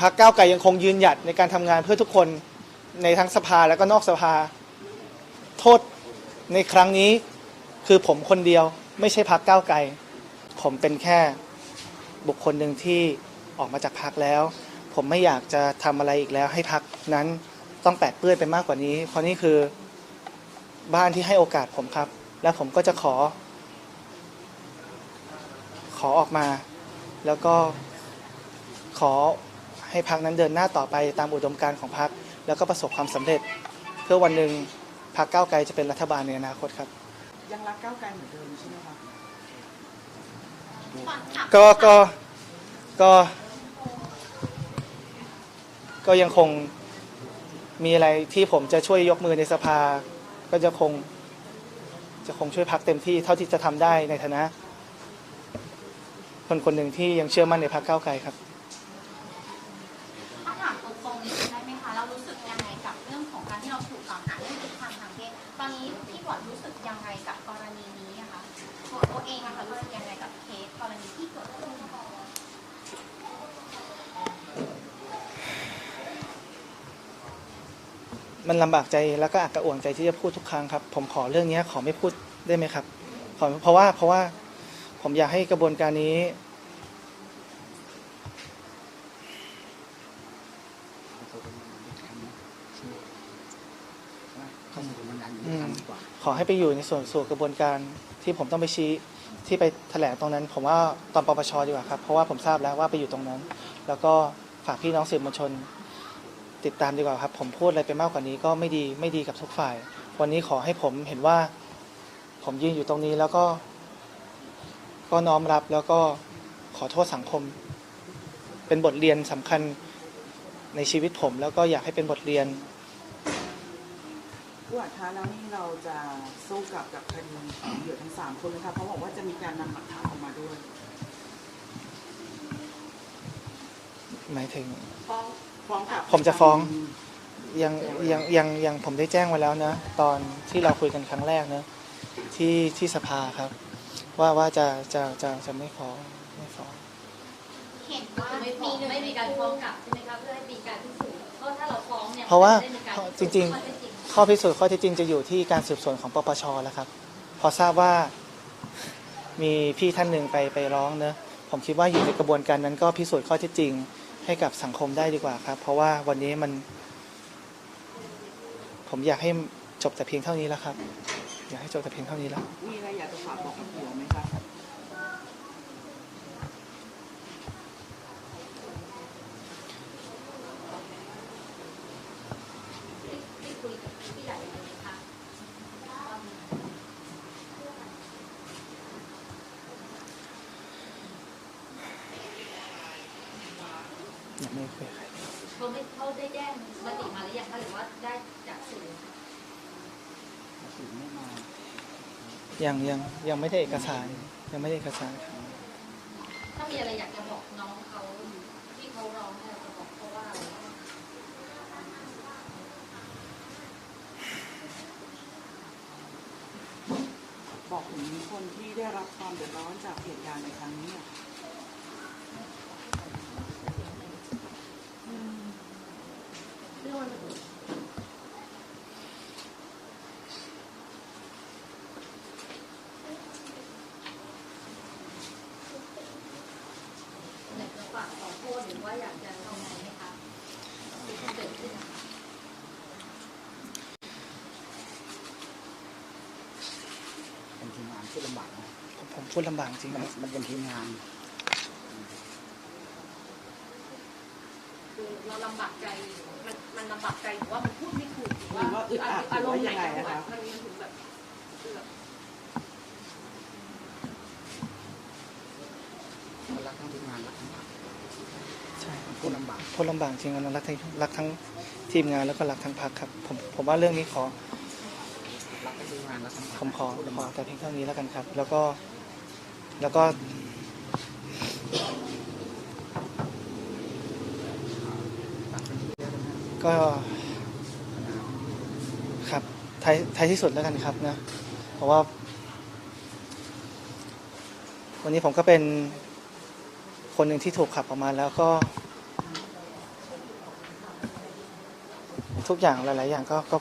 พรรคก้าวไกลยังคงยืนหยัดในการทำงานเพื่อทุกคนในทั้งสภาและก็นอกสภา โทษในครั้งนี้คือผมคนเดียวไม่ใช่พรรคก้าวไกล ผมเป็นแค่บุคคลหนึ่งที่ออกมาจากพรรคแล้ว ผมไม่อยากจะทำอะไรอีกแล้ว ให้พรรคนั้นต้องแปดเปื้อนไปมากกว่านี้ เพราะนี่คือบ้านที่ให้โอกาสผมครับ และผมก็จะขอ ขอออกมา แล้วก็ขอ ให้พรรคนั้นเดินหน้าต่อไปตามอุดมการณ์ของพรรคแล้วก็ประสบความสำเร็จ เพื่อวันหนึ่งพรรคก้าวไกลจะเป็นรัฐบาลในอนาคตครับยังรักก้าวไกลเหมือนเดิมใช่ไหมคะก็ก็ก็ก็ยังคงมีอะไรที่ผมจะช่วยยกมือในสภา ก็จะคงจะคงช่วยพักเต็มที่เท่าที่จะทำได้ในฐานะ คนคนหนึ่งที่ยังเชื่อมั่นในพรรคก้าวไกลครับ อนนี้พี่บอดรู้สึกยังไงกับกรณีนี้อะคะตัวตัวเองอะคะรู้สึกยังไงกับเคสกรณีที่เกิดขึ้นมันลำบากใจแล้วก็อักกระอ่วนใจที่จะพูดทุกครั้งครับ ผมขอเรื่องนี้ขอไม่พูดได้ไหมครับขอเพราะว่าเพราะว่าผมอยากให้กระบวนการนี้ ขอมูลมันดันทำดีกว่าขอให้ไปอยู่ในส่วนส่กระบวนการที่ผมต้องไปชี้ที่ไปแถลงตรงนั้น ผมว่าตอนปปชดีกว่าครับเพราะว่าผมทราบแล้วว่าไปอยู่ตรงนั้น แล้วก็ฝากพี่น้องสื่อมวลชน ติดตามดีกว่าครับ ผมพูดอะไรไปมากกว่านี้ก็ไม่ดีไม่ดีกับทุกฝ่าย วันนี้ขอให้ผมเห็นว่า ผมยืนอยู่ตรงนี้แล้วก็ ก็น้อมรับแล้วก็ขอโทษสังคม เป็นบทเรียนสำคัญในชีวิตผม แล้วก็อยากให้เป็นบทเรียน ผู้อัดท้ายแล้วนี่เราจะสู้กลับกับคดีของเหยื่อทั้งสามคนนะคะเพราะบอกว่าจะมีการนำหลักฐานออกมาด้วยหมายถึง ฟ้องฟ้องกลับผมจะฟ้อง ยังยังยังยังผมได้แจ้งไว้แล้วนะ ตอนที่เราคุยกันครั้งแรกนะที่ที่สภาครับ ว่าว่าจะจะจะจะไม่ฟ้องไม่ฟ้องเห็นว่าไม่ฟ้องไม่มีการฟ้องกลับใช่ไหมคะเพื่อให้มีการพิสูจน์เพราะถ้าเราฟ้องเนี่ยเพราะว่ามันจได้มีกจริงข้อเท็จจริง ๆ ข้อพิสูจน์ข้อท็จจริงจะอยู่ที่การสืบสวนของปปชแล้วครับ พอทราบว่ามีพี่ท่านหนึ่งไปไปร้องเนะผมคิดว่าอยู่ในกระบวนการนั้นก็พิสูจน์ข้อท็จจริงให้กับสังคมได้ดีกว่าครับ เพราะว่าวันนี้มัน ผมอยากให้จบแต่เพียงเท่านี้แล้วครับ อยากให้จบแต่เพียงเท่านี้แล้ว มีอะไรอยากจะฝากบอกกับเหยื่อไหมคะที่คุยกับพี่ใหญ่ยังไงคะ ยังไม่คุยกับใครเขาไม่เขาได้แจ้งมติมาหรือยังคะหรือว่าได้จากสื่อสื่อไม่มายังยังยังไม่ได้เอกสาร ยังไม่ได้เอกสารครับถ้ามีอะไรอยากจะบอกน้องเขาที่เขาร้องเนี่ยจะบอกเขาว่าอะไรบอกถึงคนที่ได้รับความเดือดร้อนจากเหตุการณ์ในครั้งนี้อะ อยากจะฝากขอโท ษหรือว่าอยากจะทำไงไหมคะสิ่งที่เกิดขึ้นนะคะเป็นทีมงานที่ลำบากนะผมผมพูดลำบากจริงมันนะมันเป็นทีมงานคือเราลำบากใจมันมันลำบากใจหรือว่ามันพูดไม่ถูกหรือว่าอาอึดอัดหรือว่ายังไงนะคะมันถึงแบบแบบมันรักทั้งทีมงานรักทั้งพรรค ใช่มันพูดลำบากพูดลำบากจริงนะรักทั้งรักทั้งทีมงานแล้วก็รักทั้งพักครับผมผมว่าเรื่องนี้ขอรักทั้งทีมงานรักทั้งพรรคผมขอพูดขลำอบากแต่เพียงเท่านี้แล้วกันครับ แล้วก็แล้วก็ รักทั้งทีมงานก็ครับท้ายท้ายที่สุดแล้วกันครับนะเพราะว่า วันนี้ผมก็เป็น คนหนึ่งที่ถูกขับออกมาแล้วก็ ทุกอย่างหลาย ๆ อย่างก็ก็